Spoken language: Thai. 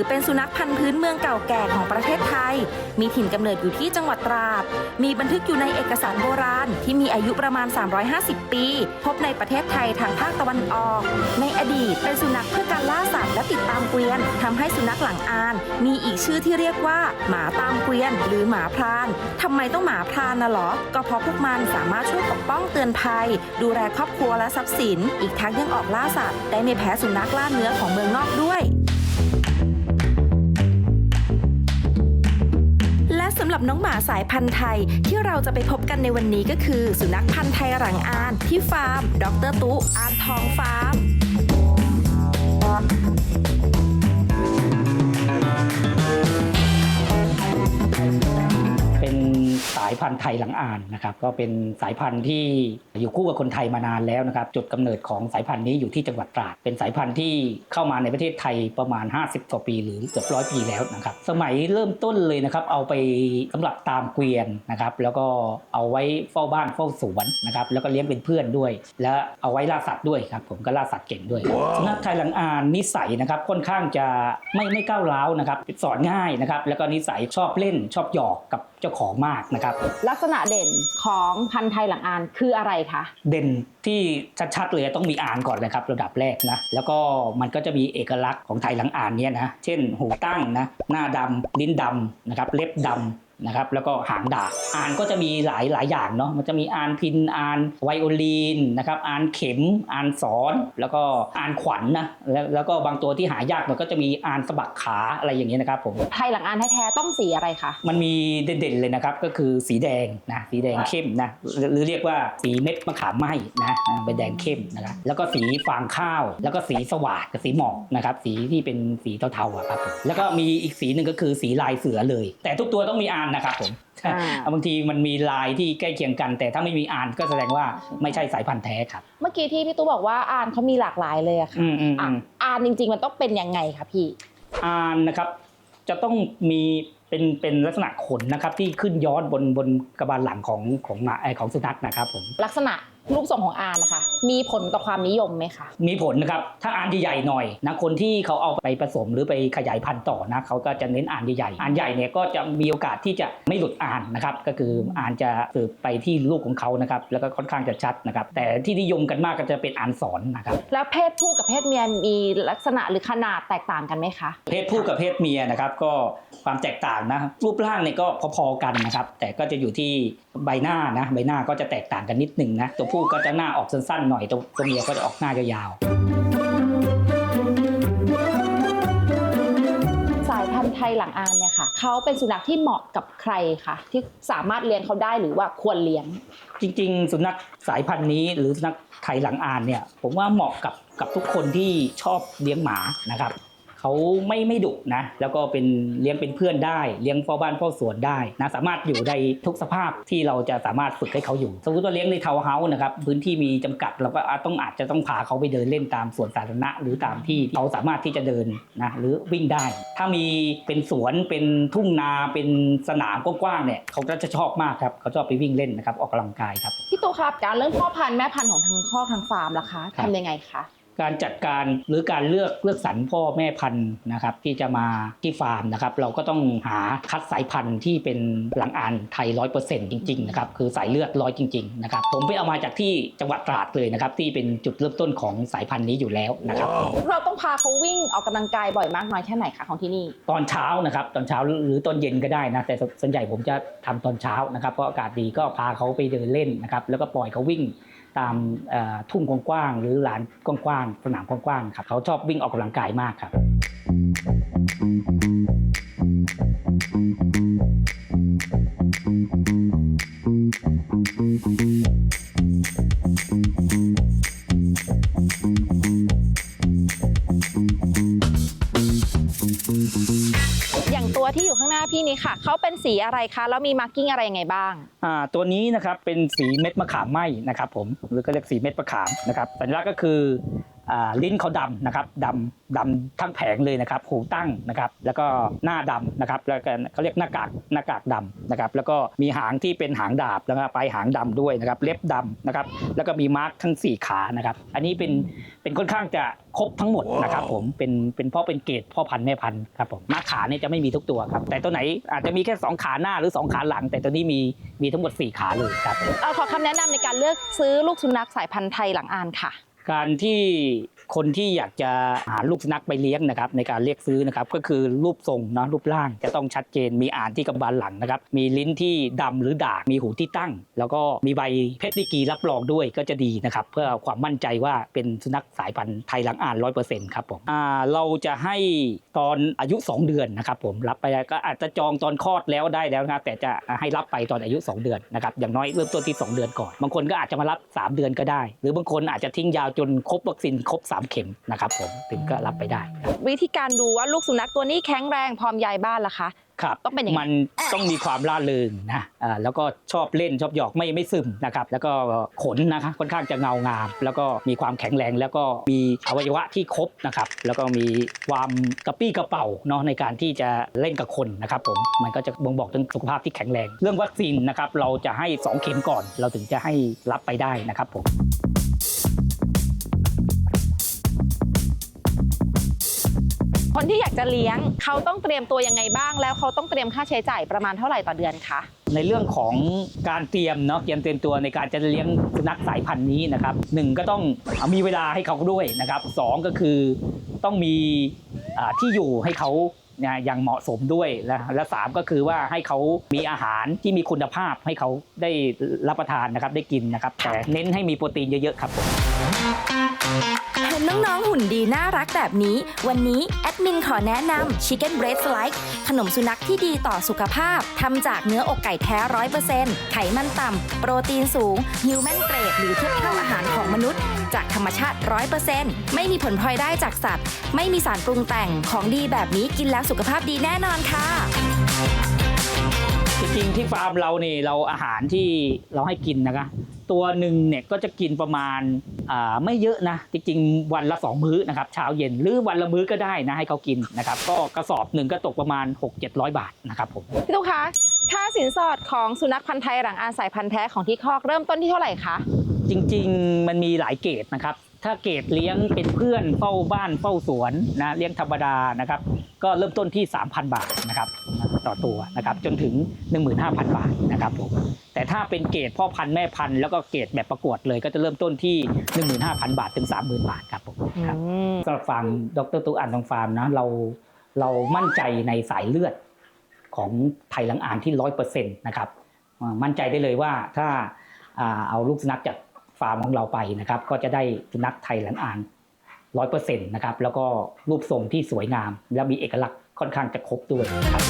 อเป็นสุนัขพันธุ์พื้นเมืองเก่าแก่ของประเทศไทย มีถิ่นกำเนิดอยู่ที่จังหวัดตราด มีบันทึกอยู่ในเอกสารโบราณที่มีอายุประมาณ 350 ปี พบในประเทศไทยทางภาคตะวันออก ในอดีตเป็นสุนัขเพื่อการล่าสัตว์และติดตามเกวียนทำให้สุนัขหลังอาน มีอีกชื่อที่เรียกว่า หมาตามเกวียน หรือหมาพรานทำไมต้องหมาพรานน่ะหรอ ก็เพราะพวกมันสามารถช่วยปกป้องเตือนภัย ดูแลครอบครัวและทรัพย์สิน อีกทั้งยังออกล่าสัตว์ได้ไม่แพ้สุนัขล่าเนื้อของเมืองนอกด้วย สำหรับน้องหมาสายพันธุ์ไทย ที่เราจะไปพบกันในวันนี้ก็คือ สุนัขพันธุ์ไทยหลังอานที่ฟาร์ม ดรตุ๊อานทองฟาร์ม พันธุ์ไทยหลังอ่านนะครับก็เป็นสายพันธุ์ที่อยู่คู่กับคนไทยมานานแล้วนะครับจุดกำเนิดของสายพันธุ์นี้อยู่ที่จังหวัดตราด เป็นสายพันธุ์ที่เข้ามาในประเทศไทยประมาณ 50กว่าปี หรือเกือบร้อยปีแล้วนะครับสมัยเริ่มต้นเลยนะครับเอาไปสำหรับตามเกวียนนะครับแล้วก็เอาไว้เฝ้าบ้านเฝ้าสวนนะครับแล้วก็เลี้ยงเป็นเพื่อนด้วย และเอาไว้ล่าสัตว์ด้วยครับผมก็ล่าสัตว์เก่งด้วยสุนัขไทยหลังอ่านนิสัยนะครับค่อนข้างจะไม่ไม่ก้าวร้าวนะครับสอนง่ายนะครับแล้วก็นิสัยชอบเล่นชอบหยอกกับ เจ้าของมากนะครับ ลักษณะเด่นของพันธุ์ไทยหลังอานคืออะไรคะ เด่นที่ชัดๆเลยต้องมีอ่านก่อนเลยครับระดับแรกนะแล้วก็มันก็จะมีเอกลักษณ์ของไทยหลังอ่านเนี่ยนะเช่น หูตั้งนะหน้าดำลิ้นดำนะครับเล็บดำ นะครับแล้วก็หางดาบอ่านก็จะมีหลายหลายอย่างเนาะมันจะมีอ่านพินอ่านไวโอลินนะครับอ่านเข็มอ่านสอนแล้วก็อ่านขวัญนะแล้วแล้วก็บางตัวที่หายากมันก็จะมีอ่านสะบักขาอะไรอย่างเงี้ยนะครับผมไทยหลังอานแท้ๆต้องสีอะไรคะมันมีเด่นๆเลยนะครับก็คือสีแดงนะสีแดงเข้มนะหรือหรือเรียกว่าสีเม็ดมะขามไหมนะอ่าเป็นแดงเข้มนะครับแล้วก็สีฟางข้าว แล้วก็สีสว่างกับสีหมอกนะครับสีที่เป็นสีเทาๆอะครับผมแล้วก็มีอีกสีหนึ่งก็คือสีลายเสือเลย แต่ทุกตัวต้องมีอานนะครับผมอ่าบางทีมันมีลายที่ใกล้เคียงกัน แต่ถ้าไม่มีอานก็แสดงว่าไม่ใช่สายพันธุ์แท้ครับ เมื่อกี้ที่พี่ตู้บอกว่าอานเขามีหลากหลายเลยอะค่ะอืมอืมอะอืมอานจริง ๆ มันต้องเป็นยังไงคะพี่อานนะครับ จะต้องมีเป็นเป็นลักษณะขนนะครับที่ขึ้นย้อนบนบนกระบาลหลังของของหมาเอ่อของสุนัขนะครับผมลักษณะ รูปทรงของอานนะคะ มีผลต่อความนิยมไหมคะ มีผลนะครับ ถ้าอ่านใหญ่ๆหน่อยนะ คนที่เขาเอาไปผสมหรือไปขยายพันธุ์ต่อนะเขาก็จะเน้นอ่านใหญ่ๆ อ่านใหญ่เนี่ยก็จะมีโอกาสที่จะไม่หลุดอ่านนะครับ ก็คืออ่านจะสืบไปที่ลูกของเขานะครับ แล้วก็ค่อนข้างจะชัดนะครับ แต่ที่นิยมกันมากก็จะเป็นอ่านสอนนะครับ แล้วเพศผู้กับเพศเมียมีลักษณะหรือขนาดแตกต่างกันไหมคะ เพศผู้กับเพศเมียนะครับ ก็ความแตกต่างนะรูปร่างเนี่ยก็พอๆกันนะครับ แต่ก็จะอยู่ที่ใบหน้านะ ใบหน้าก็จะแตกต่างกันนิดหนึงนะตัวผู้ก็จะหน้าออกสั้นๆหน่อยตัวตัวเมียก็จะออกหน้ายาวๆสายพันธุ์ไทยหลังอานเนี่ยค่ะเขาเป็นสุนัขที่เหมาะกับใครคะที่สามารถเลี้ยงเขาได้หรือว่าควรเลี้ยงจริง ๆ สุนัขสายพันธุ์นี้ หรือสุนัขไทยหลังอ่านเนี่ยผมว่าเหมาะกับกับทุกคนที่ชอบเลี้ยงหมานะครับ เขาไม่ไม่ดุนะ แล้วก็เป็นเลี้ยงเป็นเพื่อนได้ เลี้ยงเฝ้าบ้านเฝ้าสวนได้นะสามารถอยู่ในทุกสภาพที่เราจะสามารถฝึกให้เขาอยู่ สมมติว่าเลี้ยงในทาวน์เฮาส์นะครับพื้นที่มีจำกัดเราก็ต้องอาจจะต้องพาเขาไปเดินเล่นตามสวนสาธารณะ หรือตามที่เขาสามารถที่จะเดินนะหรือวิ่งได้ ถ้ามีเป็นสวนเป็นทุ่งนาเป็นสนามกว้างๆเนี่ยเขาก็จะชอบมากครับเขาชอบไปวิ่งเล่นนะครับออกกำลังกายครับพี่ตู้ครับการเรื่องพ่อพันธุ์แม่พันธุ์ของทางคอทางฟาร์มล่ะคะทำยังไงคะ การจัดการหรือการเลือกเลือกสรรพ่อแม่พันธุ์นะครับที่จะมาที่ฟาร์มนะครับเราก็ต้องหาคัดสายพันธุ์ที่เป็นหลังอ่านไทยร้อยเปอร์เซ็นต์จริงๆนะครับคือสายเลือดร้อยจริงๆนะครับผมไปเอามาจากที่จังหวัดตราดเลยนะครับที่เป็นจุดเริ่มต้นของสายพันธุ์นี้อยู่แล้วนะครับเราต้องพาเขาวิ่งออกกำลังกายบ่อยมากน้อยแค่ไหนคะของที่นี่ ตอนเช้านะครับตอนเช้าหรือตอนเย็นก็ได้นะแต่ส่วนใหญ่ผมจะทำตอนเช้านะครับเพราะอากาศดีก็พาเขาไปเดินเล่นนะครับแล้วก็ปล่อยเขาวิ่ง ตามทุ่งกว้างๆหรือลานกว้างๆสนามกว้างๆครับเขาชอบวิ่งออกกำลังกายมากครับ นี้ค่ะเขาเป็นสีอะไรคะแล้วมีมาร์กิ้งอะไรยังไงบ้าง อ่าตัวนี้นะครับเป็นสีเม็ดมะขามไหมนะครับผมหรือก็เรียกสีเม็ดมะขามนะครับสัญลักษณ์ก็คือ ลิ้นเขาดำนะครับดำดำทั้งแผงเลยนะครับหูตั้งนะครับแล้วก็หน้าดำนะครับแล้วก็เขาเรียกหน้ากากหน้ากากดำนะครับแล้วก็มีหางที่เป็นหางดาบแล้วก็ปลายหางดำด้วยนะครับเล็บดำนะครับแล้วก็มีมาร์กทั้งสี่ขานะครับอันนี้เป็นเป็นค่อนข้างจะครบทั้งหมดนะครับผมเป็นเป็นพ่อเป็นเกรดพ่อพันธุ์แม่พันธุ์ครับผมมาขาเนี่ยจะไม่มีทุกตัวครับแต่ตัวไหนอาจจะมีแค่สองขาหน้าหรือสองขาหลัง แต่ตัวนี้มีมีทั้งหมดสี่ขาเลยครับเอาขอคำแนะนำในการเลือกซื้อลูกสุนัขสายพันธุ์ไทยหลังอ่านค่ะ การที่คนที่อยากจะหาลูกสุนัขไปเลี้ยงนะครับในการเรียกซื้อนะครับก็คือรูปทรงเนาะรูปร่างจะต้องชัดเจนมีอ่านที่กำบาลหลังนะครับมีลิ้นที่ดำหรือด่างมีหูที่ตั้ง แล้วก็มีใบเพชรดีกรีรับรองด้วยก็จะดีนะครับเพื่อความมั่นใจว่าเป็นสุนัขสายพันธุ์ไทยหลังอ่าน100%ครับผมอ่าเราจะให้ตอนอายุ 2 เดือนนะครับผมรับไปก็อาจจะจองตอนคลอดแล้วได้แล้วนะแต่จะให้รับไปตอนอายุ 2 เดือนนะครับอย่างน้อยเริ่มต้นที่ 2 เดือนก่อน บางคนก็อาจจะมารับ 3 เดือนก็ได้ หรือบางคนอาจจะทิ้งยาวจนครบวัคซีนครบ 3 เข็มนะครับผมถึงก็รับไปได้ครับวิธีการดูว่าลูกสุนัขตัวนี้แข็งแรงพร้อมย้ายบ้านล่ะคะ ครับต้องเป็นยังไง มันต้องมีความร่าเริงนะอ่าแล้วก็ชอบเล่นชอบหยอกไม่ไม่ซึมนะครับแล้วก็ขนนะคะค่อนข้างจะเงางาม แล้วก็มีความแข็งแรงแล้วก็มีอวัยวะที่ครบนะครับแล้วก็มีความกระปี้กระเป๋าเนาะในการที่จะเล่นกับคนนะครับผมมันก็จะบ่งบอกถึงสุขภาพที่แข็งแรง เรื่องวัคซีนนะครับเราจะให้ 2 เข็มก่อน เราถึงจะให้รับไปได้นะครับผม คนที่อยากจะเลี้ยงเขาต้องเตรียมตัวยังไงบ้าง แล้วเขาต้องเตรียมค่าใช้จ่ายประมาณเท่าไหร่ต่อเดือนคะในเรื่องของการเตรียมเนาะเตรียมเตรียมตัวในการจะเลี้ยงสุนัขสายพันธุ์นี้นะครับหนึ่งก็ต้องมีเวลาให้เขาด้วยนะครับสองก็คือต้องมีอ่าที่อยู่ให้เขาเนี่ยอย่างเหมาะสมด้วยและและสามก็คือว่าให้เขามีอาหารที่มีคุณภาพให้เขาได้รับประทานนะครับได้กินนะครับแต่เน้นให้มีโปรตีนเยอะๆครับผมเห็นน้องๆ หุ่นดีน่ารักแบบนี้ วันนี้แอดมินขอแนะนำ Chicken Breast Like ขนมสุนัขที่ดีต่อสุขภาพทำจากเนื้ออกไก่แท้ร้อยเปอร์เซ็นต์ไขมันต่ำ โปรตีนสูงฮิวแมนเกรดหรือเทียบเท่าอาหารของมนุษย์ จากธรรมชาติร้อยเปอร์เซ็นต์ไม่มีผลพลอยได้จากสัตว์ ไม่มีสารปรุงแต่งของดีแบบนี้กินแล้วสุขภาพดีแน่นอนค่ะจริงๆที่ฟาร์มเราเนี่ยเราอาหารที่เราให้กินนะคะ ตัวหนึ่งเนี่ยก็จะกินประมาณอ่าไม่เยอะนะ จริงๆ วันละ 2 มื้อนะครับเช้าเย็นหรือวันละมื้อก็ได้นะให้เขากินนะครับก็กระสอบหนึ่งก็ตกประมาณ 6-700 บาทนะครับผมพี่ตุ๊กคะค่าสินสอดของสุนัขพันธ์ไทยหลังอ่านสายพันธุ์แท้ของที่คอกเริ่มต้นที่เท่าไหร่คะจริงๆ มันมีหลายเกรดนะครับถ้าเกรดเลี้ยงเป็นเพื่อนเฝ้าบ้านเฝ้าสวนนะเลี้ยงธรรมดานะครับก็เริ่มต้นที่ 3,000 บาทนะครับต่อตัวนะครับจนถึง 15,000 บาทนะครับผม แต่ถ้าเป็นเกรดพ่อพันธุ์แม่พันธุ์แล้วก็เกรดแบบประกวดเลยก็จะเริ่มต้นที่ 15,000 บาทถึง 30,000 บาทครับผมครับสำหรับฟาร์มดรตุกอันทองฟาร์มนะเราเรามั่นใจในสายเลือดของไทยลังอ่านที่ร้อยเปอร์เซ็นต์นะครับอ่ามั่นใจได้เลยว่าถ้าอ่าเอาลูกสุนัขจากฟาร์มของเราไปนะครับ ก็จะได้สุนัขไทยลังอ่านร้อยเปอร์เซ็นต์นะครับแล้วก็รูปทรงที่สวยงาม และมีเอกลักษณ์ค่อนข้างจะครบด้วยครับ